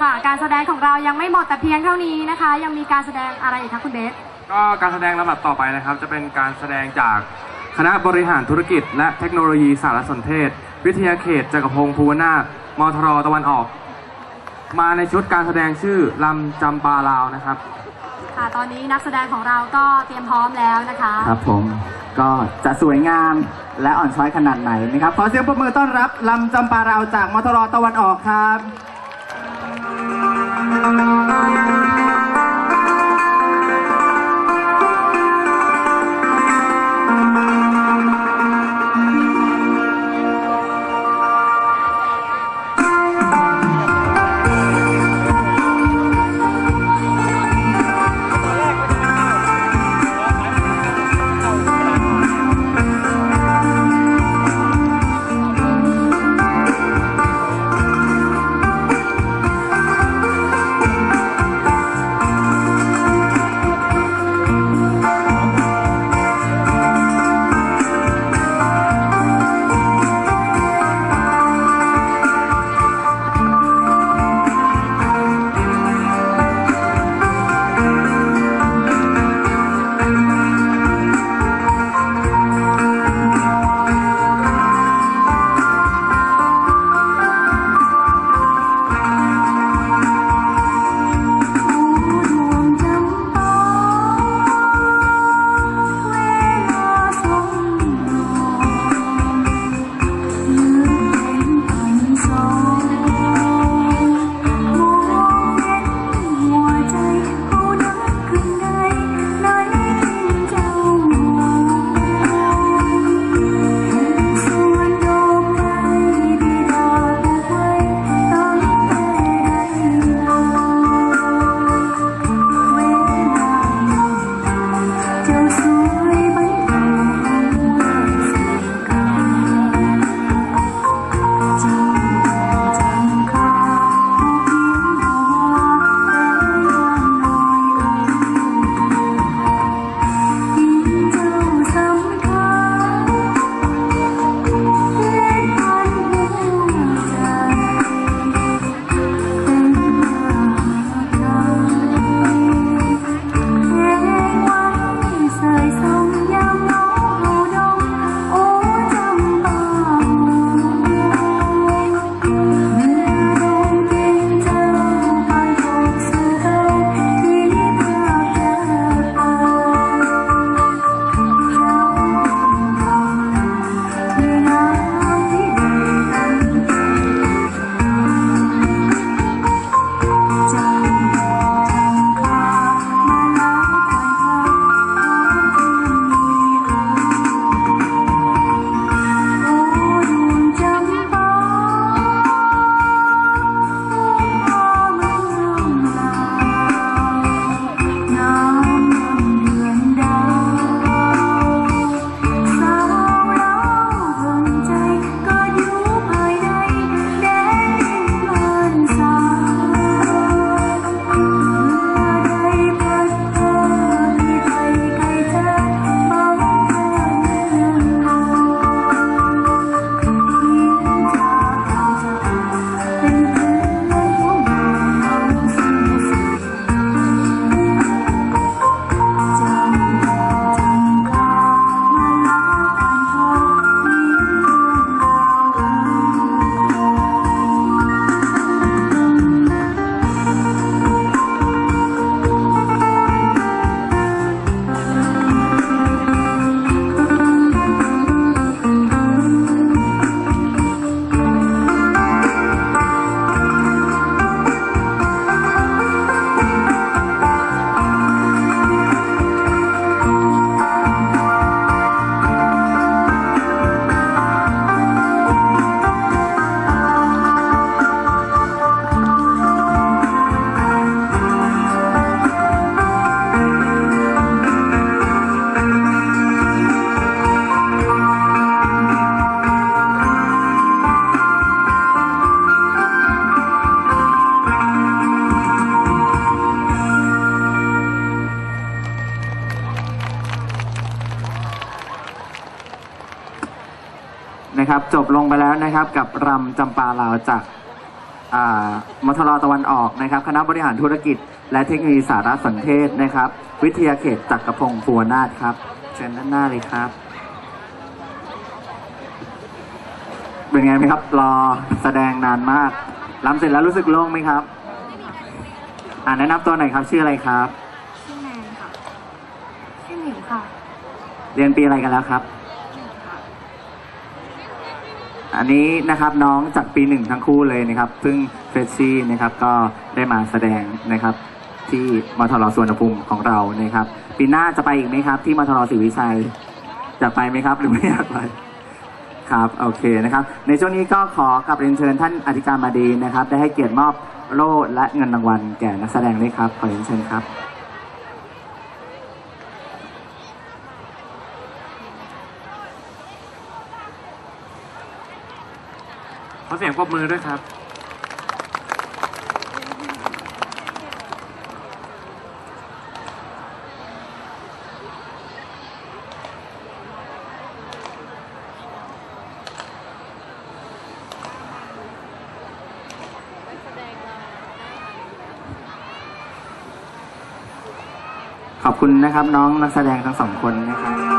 ค่ะ การแสดงของเรายังไม่หมดแต่เพียงเท่านี้นะคะ ยังมีการแสดงอะไรอีกคะคุณเบส ก็การแสดงลำดับต่อไปนะครับ จะเป็นการแสดงจากคณะบริหารธุรกิจ และเทคโนโลยีสารสนเทศ วิทยาเขตจักรพงศ์ภูวนาถมทรตะวันออก มาในชุดการแสดงชื่อลำจำปาลาวนะครับ ค่ะ ตอนนี้นักแสดงของเราก็เตรียมพร้อมแล้วนะคะ ครับผมก็จะสวยงามและอ่อนช้อยขนาดไหนนะครับขอเสียงปรบมือต้อนรับลำจำปาราวจากมทรตะวันออกครับ Thank you. นะครับ จบลงไปแล้วนะครับกับรำจำปาลาวจากอ่ามทรตะวันออกนะครับ คณะบริหารธุรกิจ และเทคโนโลยีสารสนเทศนะครับ วิทยาเขตจักรพงศ์ภูวนาถครับเชิญด้านหน้าเลยครับ เป็นไงไหมครับ รอแสดงนานมากรำเสร็จแล้วรู้สึกโล่งไหมครับ อ่าแนะนำตัวหน่อยครับชื่ออะไรครับชื่อแนนค่ะชื่อหมิวค่ะ เรียนปีอะไรกันแล้วครับ อันนี้นะครับน้องจากปีหนึ่งทั้งคู่เลยนะครับเพิ่งเฟรชชี่นะครับก็ได้มาแสดงนะครับ ที่มทรสวนภูมิของเรานะครับ ปีหน้าจะไปอีกไหมครับ ที่มทรศรีวิชัยอยากไปไหมครับหรือไม่อยากไปครับโอเคนะครับ ในช่วงนี้ก็ขอกลับเรียนเชิญท่านอธิการบดีนะครับ ได้ให้เกียรติมอบโล่และเงินรางวัลแก่นักแสดงด้วยครับขอเรียนเชิญครับ เสียงปรบมือด้วยครับ ขอบคุณนะครับน้องนักแสดงทั้งสองคนนะครับ